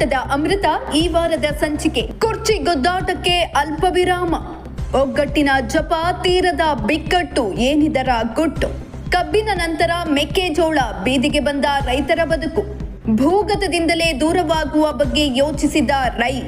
ಹೋರಾಟದ ಅಮೃತ ಈ ವಾರದ ಸಂಚಿಕೆ. ಕುರ್ಚಿ ಗುದ್ದಾಟಕ್ಕೆ ಅಲ್ಪ ವಿರಾಮ ಒಗ್ಗಟ್ಟಿನ ಜಪ ತೀರದ ಬಿಕ್ಕಟ್ಟು ಏನಿದರ ಗುಟ್ಟು. ಕಬ್ಬಿನ ನಂತರ ಮೆಕ್ಕೆಜೋಳ ಬೀದಿಗೆ ಬಂದ ರೈತರ ಬದುಕು. ಭೂಗತದಿಂದಲೇ ದೂರವಾಗುವ ಬಗ್ಗೆ ಯೋಚಿಸಿದ ರೈ.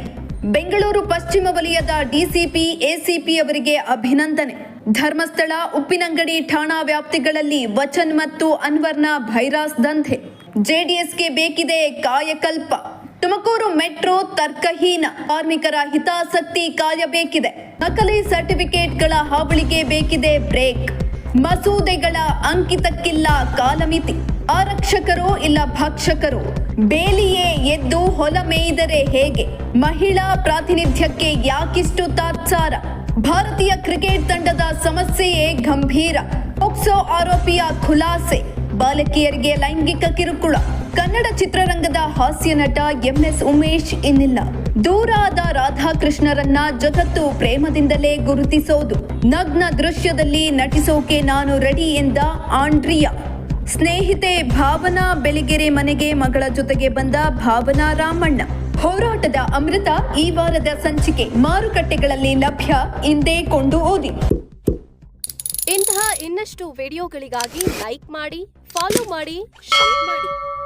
ಬೆಂಗಳೂರು ಪಶ್ಚಿಮ ವಲಯದ ಡಿಸಿಪಿ, ಎಸಿಪಿ ಅವರಿಗೆ ಅಭಿನಂದನೆ. ಧರ್ಮಸ್ಥಳ, ಉಪ್ಪಿನಂಗಡಿ ಠಾಣಾ ವ್ಯಾಪ್ತಿಗಳಲ್ಲಿ ವಚನ್ ಮತ್ತು ಅನ್ವರ್ನ ಭೈರಾಸ್ ದಂಧೆ. ಜೆಡಿಎಸ್ಗೆ ಬೇಕಿದೆ ಕಾಯಕಲ್ಪ. ತುಮಕೂರು ಮೆಟ್ರೋ ತರ್ಕಹೀನ. ಕಾರ್ಮಿಕರ ಹಿತಾಸಕ್ತಿ ಕಾಯಬೇಕಿದೆ ನಕಲಿ ಸರ್ಟಿಫಿಕೇಟ್ಗಳ ಹಾವಳಿಗೆ ಬೇಕಿದೆ ಬ್ರೇಕ್. ಮಸೂದೆಗಳ ಅಂಕಿತಕ್ಕಿಲ್ಲ ಕಾಲಮಿತಿ. ಆರಕ್ಷಕರು ಇಲ್ಲ ಭಕ್ಷಕರು. ಬೇಲಿಯೇ ಎದ್ದು ಹೊಲ ಮೇಯ್ದರೆ ಹೇಗೆ? ಮಹಿಳಾ ಪ್ರಾತಿನಿಧ್ಯಕ್ಕೆ ಯಾಕಿಷ್ಟು ತಾತ್ಸಾರ? ಭಾರತೀಯ ಕ್ರಿಕೆಟ್ ತಂಡದ ಸಮಸ್ಯೆಯೇ ಗಂಭೀರ. ಪೋಕ್ಸೋ ಆರೋಪಿಯ ಖುಲಾಸೆ. ಬಾಲಕಿಯರಿಗೆ ಲೈಂಗಿಕ ಕಿರುಕುಳ. ಕನ್ನಡ ಚಿತ್ರರಂಗದ ಹಾಸ್ಯ ನಟ ಎಂಎಸ್ ಉಮೇಶ್ ಇನ್ನಿಲ್ಲ. ದೂರಾದ ರಾಧಾಕೃಷ್ಣರನ್ನ ಜಗತ್ತು ಪ್ರೇಮದಿಂದಲೇ ಗುರುತಿಸೋದು. ನಗ್ನ ದೃಶ್ಯದಲ್ಲಿ ನಟಿಸೋಕೆ ನಾನು ರೆಡಿ ಎಂದ ಆಂಡ್ರಿಯಾ. ಸ್ನೇಹಿತೆ ಭಾವನಾ ಬೆಳಿಗೆರೆ ಮನೆಗೆ ಮಗಳ ಜೊತೆಗೆ ಬಂದ ಭಾವನಾ ರಾಮಣ್ಣ. ಹೋರಾಟದ ಅಮೃತ ಈ ವಾರದ ಸಂಚಿಕೆ ಮಾರುಕಟ್ಟೆಗಳಲ್ಲಿ ಲಭ್ಯ ಇಂದೇ ಕೊಂಡು ಓದಿ. ಇಂತಹ ಇನ್ನಷ್ಟು ವಿಡಿಯೋಗಳಿಗಾಗಿ ಲೈಕ್ ಮಾಡಿ, ಫಾಲೋ ಮಾಡಿ, ಶೇರ್ ಮಾಡಿ.